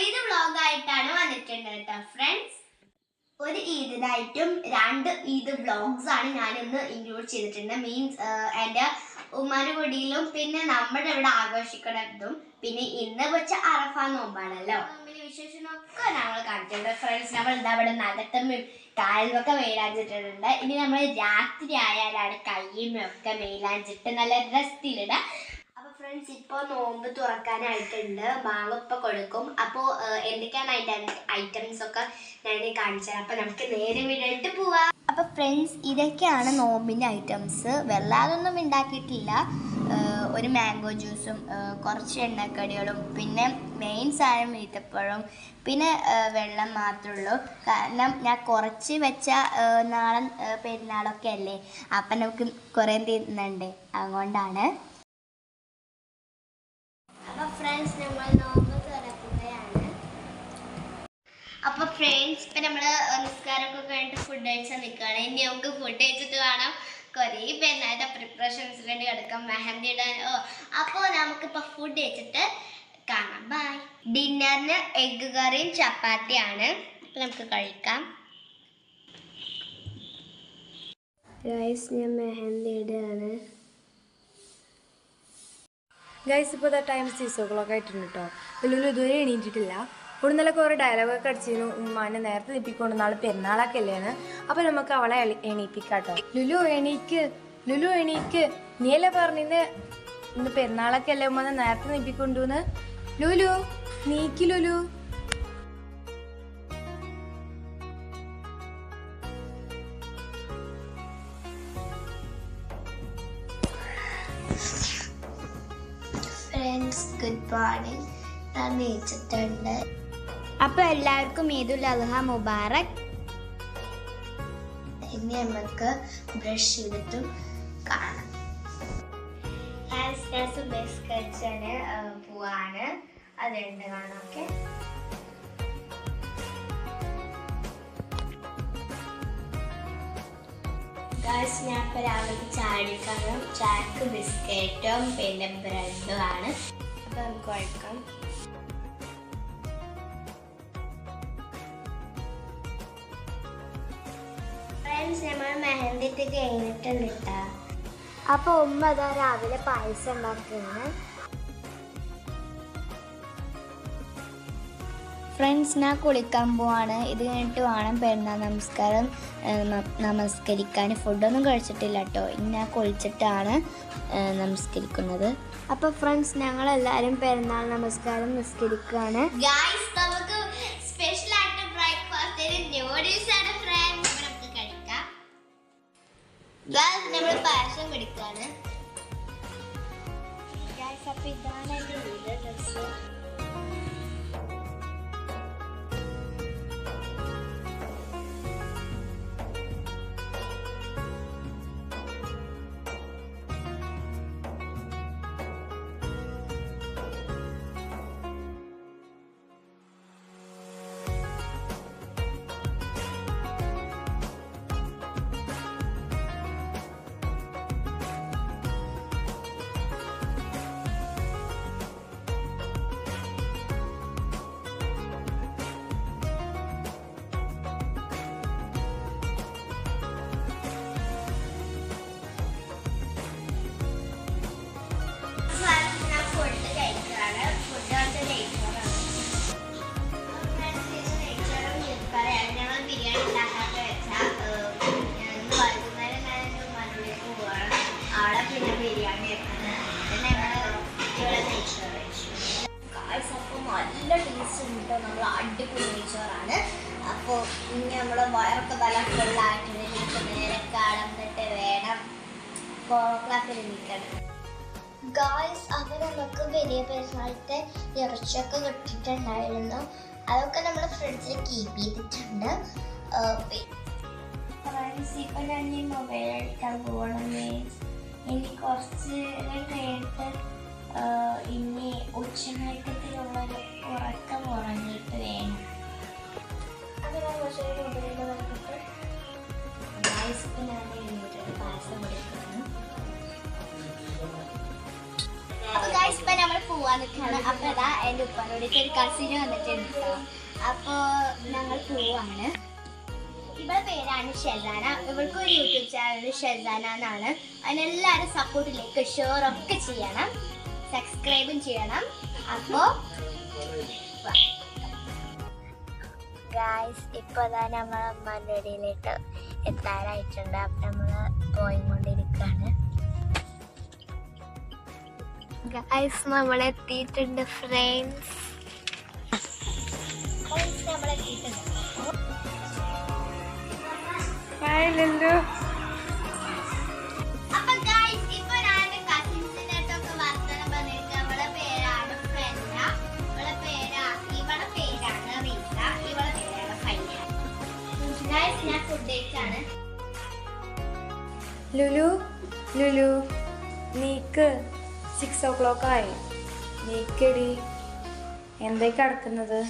ഈദ് വ്ളോഗായിട്ടാണ് വന്നിട്ടുണ്ട് കേട്ടോ ഫ്രണ്ട്സ് ഒരു ഈദിനായിട്ടും രണ്ട് ഈദ് വ്ളോഗ്സ് ആണ് ഞാൻ ഇന്ന് ഇൻക്ലൂഡ് ചെയ്തിട്ടുണ്ട് മീൻസ് എന്റെ കുടിയിലും പിന്നെ നമ്മുടെ ഇവിടെ ആഘോഷിക്കണതും പിന്നെ ഇന്ന് വെച്ച അറഫ നോമ്പാണല്ലോ. വിശേഷമൊക്കെ നമ്മൾ കാണിച്ചിട്ടുണ്ട്. ഫ്രണ്ട്സ് നമ്മൾ എന്താ ഇവിടെ നഗത്തമ്മയും കാലിലൊക്കെ മെയിലാഞ്ചിട്ടിട്ടുണ്ട് ഇനി നമ്മൾ രാത്രി ആയാലാണ് കയ്യും ഒക്കെ നല്ല അപ്പൊ ഫ്രണ്ട്സ് ഇപ്പോൾ നോമ്പ് തുറക്കാനായിട്ടുണ്ട്. മാങ്ങ ഇപ്പൊ കൊടുക്കും. അപ്പോൾ എന്തൊക്കെയാണ് അതിന്റെ ഐറ്റംസ് ഒക്കെ ഞാൻ കാണിച്ചത് അപ്പോൾ നമുക്ക് നേരെ വീടായിട്ട് പോവാം. അപ്പോൾ ഫ്രണ്ട്സ് ഇതൊക്കെയാണ് നോമ്പിന്റെ ഐറ്റംസ് വെള്ളാതൊന്നും ഉണ്ടാക്കിയിട്ടില്ല. ഒരു മാംഗോ ജ്യൂസും കുറച്ച് എണ്ണക്കടികളും പിന്നെ മെയിൻ സാധനം ഈത്തപ്പഴം പിന്നെ വെള്ളം മാത്രമേ ഉള്ളൂ. കാരണം ഞാൻ കുറച്ച് വെച്ച നാളെ പെരുന്നാളൊക്കെ അല്ലേ? അപ്പം നമുക്ക് കുറേ തിന്നുണ്ട് അതുകൊണ്ടാണ് അപ്പൊ ഫ്രണ്ട്സ് നമ്മൾ നോമ്പ് തുറക്കുകയാണ് അപ്പൊ ഫ്രണ്ട്സ് ഇപ്പൊ നമ്മൾ നിസ്കാരമൊക്കെ കഴിഞ്ഞിട്ട് ഫുഡ് കഴിച്ചാൽ നിൽക്കുകയാണ് ഇനി നമുക്ക് ഫുഡ് കഴിച്ചിട്ട് വേണം കുറേ പെരുന്നാളുടെ പ്രിപ്പറേഷൻസ് വേണ്ടി കിടക്കാം. മെഹന്തി ഇടാൻ ഓ അപ്പോൾ നമുക്കിപ്പോൾ ഫുഡ് കഴിച്ചിട്ട് കാണാം. ബൈ ഡിന്നറിന് എഗ്ഗ് കറിയും ചപ്പാത്തിയാണ്. അപ്പൊ നമുക്ക് കഴിക്കാം. ഗൈസ് ഞാൻ മെഹന്തി ഇടുകയാണ്. ഗൈസ് ഇപ്പോൾ ടൈം സിക്സ് ഓ ക്ലോക്ക് ആയിട്ടുണ്ട് കേട്ടോ ലുലു ഇതുവരെ എണീറ്റിട്ടില്ല. ഇവിടെ നല്ല കുറേ ഡയലോഗൊക്കെ അടിച്ചിരുന്നു. ഉമ്മാനെ നേരത്തെ നിപ്പിക്കൊണ്ട് നാളെ പെരുന്നാളൊക്കെ അല്ലേന്ന്. അപ്പോൾ നമുക്ക് അവളെ എണീപ്പിക്കാട്ടോ. ലുലു എണീക്ക് ലുലു എണീക്ക്. നീയല്ലേ പറഞ്ഞിന്ന്? ഇന്ന് പെരുന്നാളൊക്കെ അല്ലേ ഉമ്മനെ നേരത്തെ നിപ്പിക്കൊണ്ടുന്ന് ലുലു നീക്ക് ലുലു. ഫ്രണ്ട്സ് ഗുഡ് മോർണിംഗ് ഞാൻ നീച്ചിട്ടുണ്ട്. അപ്പൊ എല്ലാവർക്കും ഈദുൽ അൽഹ മുബാറക്. ഇനി നമുക്ക് ബ്രഷ് ചെയ്തിട്ടും കാണാം. ബിസ്ക്കറ്റ്സിന് പോവാണ്. അതുണ്ട് കാണാം ഓക്കെ ഗായ്സ് ഞാൻ ഇപ്പോൾ രാവിലെ ചാടിക്കാണ് ചായക്ക് ബിസ്ക്കറ്റും പിന്നെ ബ്രെഡും ആണ്. അപ്പോൾ നമുക്ക് കഴിക്കാം. ഫ്രണ്ട്സ് നമ്മൾ മെഹന്തി ഇട്ട് കഴിഞ്ഞിട്ടുണ്ട് കേട്ടോ അപ്പോൾ ഉമ്മ അതാ രാവിലെ പായസം ഉണ്ടാക്കുന്നത് ഫ്രണ്ട്സ് ഞാൻ കുളിക്കാൻ പോവാണ്. ഇത് കഴിഞ്ഞിട്ട് വേണം പെരുന്നാൾ നമസ്കാരം നമസ്കരിക്കാൻ. ഫുഡൊന്നും കഴിച്ചിട്ടില്ല കേട്ടോ ഇനി ഞാൻ കുളിച്ചിട്ടാണ് നമസ്കരിക്കുന്നത്. അപ്പോൾ ഫ്രണ്ട്സ് ഞങ്ങളെല്ലാവരും പെരുന്നാൾ നമസ്കാരം നിസ്കരിക്കുകയാണ് നമ്മൾ പായസം കുടിക്കാണ് അപ്പൊ ഇതാണ് എന്റെ ഡ്രസ്സ് ക്ലാസ്സിൽ നിൽക്കണം ഗായ്സ് നമുക്ക് വലിയ പെരുന്നാളത്തെ ഇറച്ചിയൊക്കെ കിട്ടിയിട്ടുണ്ടായിരുന്നു അതൊക്കെ നമ്മൾ ഫ്രിഡ്ജിൽ കീപ്പ് ചെയ്തിട്ടുണ്ട്. ഫ്രണ്ട്സ് ഇപ്പം ഞാൻ ഈ മൊബൈൽ എടുക്കാൻ പോകണം ഇനി കുറച്ച് കഴിഞ്ഞിട്ട് ഇനി ഉച്ചമയക്കത്തിലുള്ളൊരു ഉറക്കം ഉറങ്ങിയിട്ട് വേണം. അങ്ങനെ കുറച്ച് മൊബൈലിൽ വന്നിട്ട് ഗായ്സ് ഇപ്പം ഞാൻ പായസം കൊടുക്കുകയാണ്. പോവാൻ അപ്പൊ അതാ എന്റെ ഉപ്പാനോടിട്ട് ഒരു കസിന് വന്നിട്ടുണ്ട് അപ്പോ ഞങ്ങൾ പോവാണ്. ഇവളുടെ പേരാണ് ഷെസാന. ഇവൾക്ക് ഒരു യൂട്യൂബ് ചാനൽ ഷെസാന എന്നാണ്. അതിനെല്ലാവരും സപ്പോർട്ടിലേക്ക് ഷെയർ ഒക്കെ ചെയ്യണം. സബ്സ്ക്രൈബും ചെയ്യണം. അപ്പോ ഗായ്സ് ഇപ്പോൾ അതാ നമ്മൾ അമ്മാന്റെ ഇടയിലേക്ക് എത്താറായിട്ടുണ്ട് അപ്പം നമ്മൾ പോയിക്കൊണ്ടിരിക്കുകയാണ് ഗായ്സ് നമ്മൾ എത്തിയിട്ടുണ്ട് ഫ്രണ്ട്സ്. ലുലു ലുലു നീക്ക്. സിക്സ് ഓ ക്ലോക്ക് ആയി. നീക്കടി. എന്തായി കിടക്കുന്നത്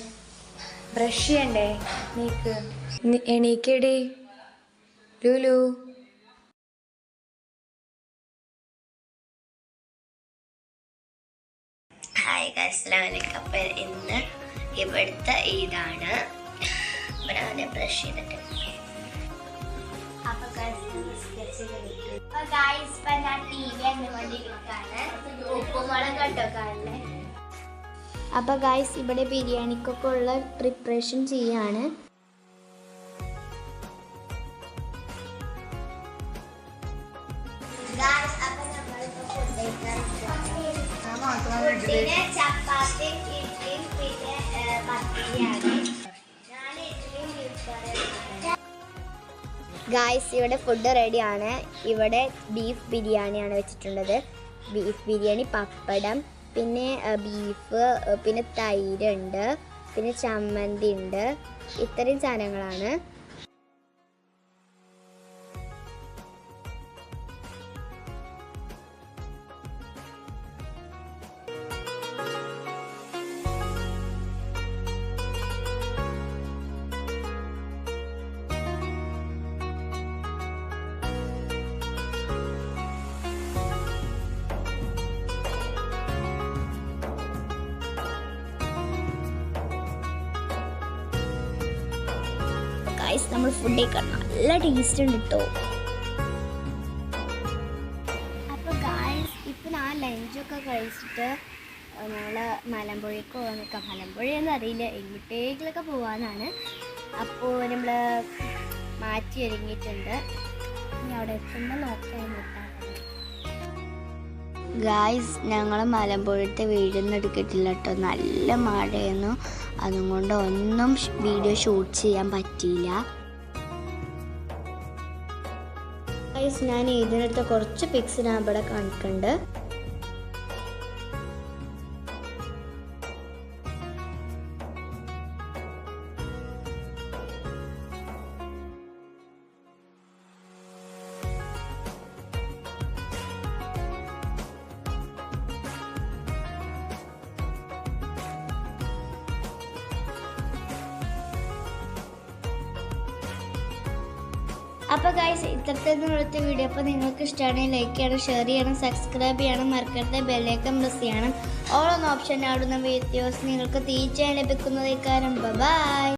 ബ്രഷ് ചെയ്യണ്ടേ നീക്ക്? എണീക്കടി. ലുലു. ഹായ് അസ്സലാമലൈക്കും. അപ്പം ഇന്ന് ഇവിടുത്തെ ഈദാണ് ഇവിടെ ബ്രഷ് ചെയ്തിട്ട്. അപ്പൊ ഇത് biscuits കഴിക്കും. അപ്പൊ ഇപ്പൊ ഞാൻ കണ്ടുകൊണ്ടിരിക്കുകയാണ്. ഉപ്പുമുളക് ഗായ്സ് ഇവിടെ ബിരിയാണിക്കൊക്കെ ഉള്ള പ്രിപ്പറേഷൻ ചെയ്യാണ്. ചപ്പാത്തിയും ഇഡ്ഡലിയും പിന്നെ പത്തിരിയാണ്. ഗായ്സ് ഇവിടെ ഫുഡ് റെഡിയാണ് ഇവിടെ ബീഫ് ബിരിയാണിയാണ് വെച്ചിട്ടുള്ളത്. ബീഫ് ബിരിയാണി പപ്പടം പിന്നെ ബീഫ് പിന്നെ തൈരുണ്ട് പിന്നെ ചമ്മന്തി ഉണ്ട്. ഇത്രയും സാധനങ്ങളാണ്. ഗായ്സ് നമ്മൾ ഫുഡ് നല്ല ടേസ്റ്റ് ഉണ്ട് കേട്ടോ അപ്പോൾ ഗായ്സ് ഇപ്പൊ ഞാൻ ലഞ്ചൊക്കെ കഴിച്ചിട്ട് ഞങ്ങൾ മലമ്പുഴയ്ക്ക് പോകാൻ നിൽക്കാം മലമ്പുഴയെന്ന് അറിയില്ല എങ്ങോട്ടേക്കിലൊക്കെ പോകാനാണ് അപ്പോൾ നമ്മൾ മാറ്റി ഒരുങ്ങിയിട്ടുണ്ട്. ഇനി അവിടെ എത്തുമ്പോൾ നോക്കാൻ നോക്കാം. ഗായ്സ് ഞങ്ങൾ മലമ്പുഴത്തെ വീടൊന്നും എടുക്കിട്ടില്ല കേട്ടോ നല്ല മഴയായിരുന്നു. അതുകൊണ്ട് ഒന്നും വീഡിയോ ഷൂട്ട് ചെയ്യാൻ പറ്റിയില്ല. ഗായ്സ് ഞാൻ ഇതിനടുത്ത് കുറച്ച് പിക്സ് ഞാൻ ഇവിടെ കാണിക്കുന്നുണ്ട് അപ്പോൾ ഗൈസ് ഇത്രത്തെ നിന്നുള്ള വീഡിയോ അപ്പോൾ നിങ്ങൾക്ക് ഇഷ്ടമാണെങ്കിൽ ലൈക്ക് ചെയ്യണം ഷെയർ ചെയ്യണം സബ്സ്ക്രൈബ് ചെയ്യണം. മറക്കരുത് ബെല്ലേക്കം പ്രസ് ചെയ്യണം. ഓൾ എന്ന ഓപ്ഷൻ ആടുന്ന വീഡിയോസ് നിങ്ങൾക്ക് തീർച്ചയായും ലഭിക്കുന്നതേക്കാരം ബൈ